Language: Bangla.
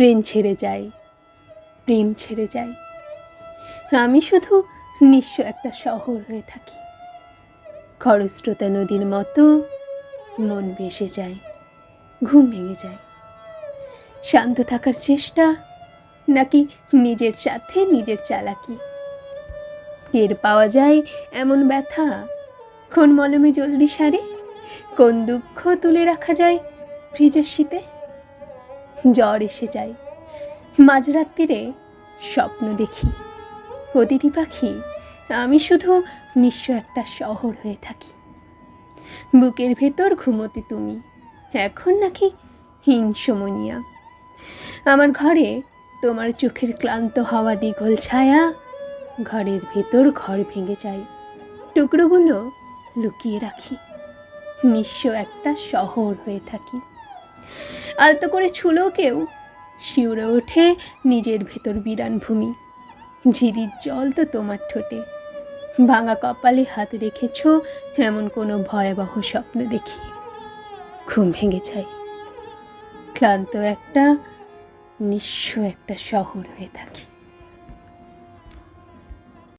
ট্রেন ছেড়ে যায়। প্রেম ছেড়ে যায়। আমি শুধু নিঃস্ব একটা শহর হয়ে থাকি। খরস্রোতা নদীর মতো মন ভেসে যায়, ঘুম ভেঙে যায়। শান্ত থাকার চেষ্টা নাকি নিজের সাথে নিজের চালাকি? টের পাওয়া যায় এমন ব্যথা। কোন মলমে জলদি সারে? কোন দুঃখ তুলে রাখা যায় ফ্রিজের শীতে? জ্বর এসে যায়। মাঝরাত্রিরে স্বপ্ন দেখি। অতিথি পাখি, আমি শুধু নিঃস্ব একটা শহর হয়ে থাকি। বুকের ভেতর ঘুমোতে তুমি, এখন নাকি হিংসমনিয়া। আমার ঘরে তোমার চোখের ক্লান্ত হওয়া দীঘল ছায়া, ঘরের ভেতর ঘর ভেঙে যায়। টুকরোগুলো লুকিয়ে রাখি। নিঃস্ব একটা শহর হয়ে থাকি। আলতো করে ছুলো কেউ, শিউরে ওঠে নিজের ভেতর বিরান ভূমি। ঝিরির জল তো তোমার ঠোঁটে। ভাঙা কপালে হাত রেখেছ এমন কোনো ভয়াবহ স্বপ্ন দেখি। ঘুম ভেঙে যায়। ক্লান্ত একটা, নিঃস্ব একটা শহর হয়ে থাকি।